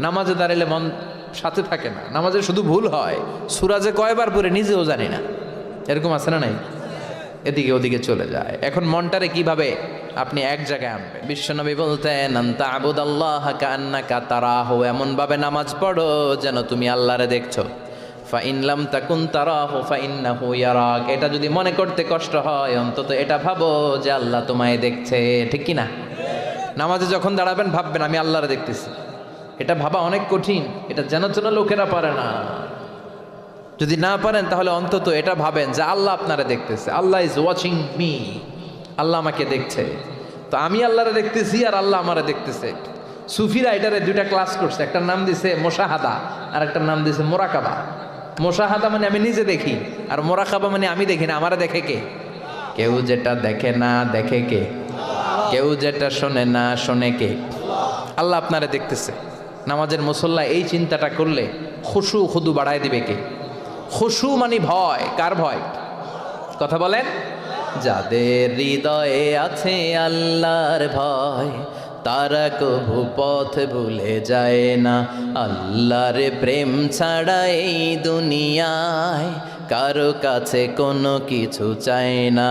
নামাজে দাঁড়ালে মন সাথে থাকে না। নামাজে শুধু ভুল হয়। সুরাজে কয়বার পরে নিজেও জানি না। এরকম আছে না নাই? এদিকে ওদিকে চলে যায়। এখন মনটারে কীভাবে আপনি এক জায়গায় আনবেন? বিশ্বনবী বলতেন আন্তা আবুদ আল্লাহ কান্নাকা তারাহ। এমন ভাবে নামাজ পড়ো যেন তুমি আল্লাহরে দেখছ। ফাইনলাম তাকুন তারাহ ফাইন্নাহু ইয়ারাক। এটা যদি মনে করতে কষ্ট হয়, অন্তত এটা ভাবো যে আল্লাহ তোমায় দেখছে। ঠিক কি না নামাজে যখন দাঁড়াবেন, ভাববেন, আমি আল্লাহরে দেখতেছি। এটা ভাবা অনেক কঠিন, এটা যেন লোকেরা পারে না। যদি না পারেন তাহলে অন্তত এটা ভাবেন যে আল্লাহ আপনারা দেখতেছে, Allah is watching me Allah আমাকে দেখছে। তো আমি আল্লাহরে দেখতেছি আর আল্লাহ আমারে দেখতেছে। সুফিরা এটারে দুইটা ক্লাস করছে, একটার নাম দিছে মোশাহাদা আর একটার নাম দিছে মোরাকাবা। মোশাহাদা মানে আমি নিজে দেখি আর মোরাকাবা মানে আমি দেখি না, আমারে দেখে কে? কেউ যেটা দেখে না, দেখে কে? কেউ যেটা শোনে না, শোনে কে? আল্লাহ আপনারা দেখতেছে। নামাজের মুসল্লা এই চিন্তাটা করলে খুশু খুদু বাড়ায় দিবে কে? খুশু মানে ভয়, কার ভয়? কথা বলেন। যাদের হৃদয়ে আছে আল্লাহর ভয়, তারা কভু পথ ভুলে যায় না। আল্লাহর প্রেম ছাড়া এই দুনিয়ায় কারও কাছে কোনো কিছু চায় না।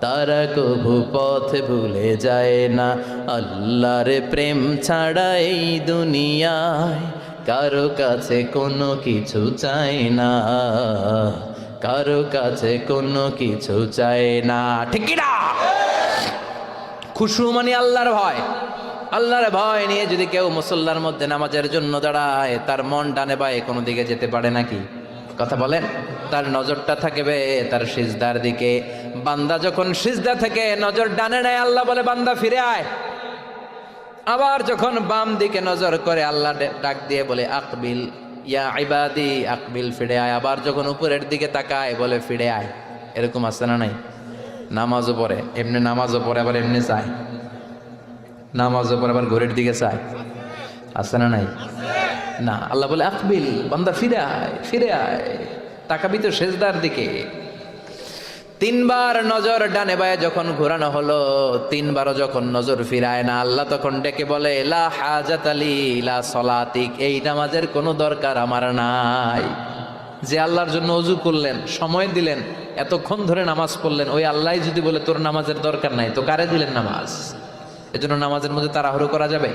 তারা কভু পথ ভুলে যায় না। আল্লাহর প্রেম ছাড়া এই দুনিয়ায় কারও কাছে কোনো কিছু চায় না। কারও কাছে কোনো কিছু চায় না। ঠিক না? খুশু মানে আল্লাহর ভয়। আল্লাহর ভয় নিয়ে যদি কেউ মুসল্লার মধ্যে নামাজের জন্য দাঁড়ায়, তার মন ডানে বায়ে কোনো দিকে যেতে পারে নাকি? কথা বলেন, তার নজরটা থাকবে তার সিজদার দিকে। বান্দা যখন সিজদা থেকে নজর ডানে নেয়, আল্লাহ বলে, বান্দা, ফিরে আয়। আবার যখন বাম দিকে নজর করে, আল্লাহ ডাক দিয়ে বলে, আকবিল, ইয়া ইবাদি, আকবিল, ফিরে আয়। আবার যখন উপরের দিকে তাকায়, বলে, ফিরে আয়। এরকম আছে না নাই? নামাজও পড়ে, এমনি নামাজও পড়ে, আবার এমনি চায়। নামাজও পড়ে, আবার ঘড়ির দিকে চায়। আছে না নাই? না, আল্লাহ বলে, আকবিল, বান্দা ফিরে আয় ফিরে আয় তাকাবি তো সেজদার দিকে। তিনবার নজর ডানে বায়ে যখন ঘোরানো হলো, তিনবারও যখন নজর ফিরায় না, আল্লাহ তখন ডেকে বলে, লা হাজাত আলী লা সলাতিক, এই নামাজের কোনো দরকার আমার নাই। যে আল্লাহর জন্য অজু করলেন, সময় দিলেন, এতক্ষণ ধরে নামাজ পড়লেন, ওই আল্লাহ যদি বলে, তোর নামাজের দরকার নাই, তো কারে দিলেন নামাজ? এজন্য নামাজের মধ্যে তাড়াহুড়ো করা যাবে?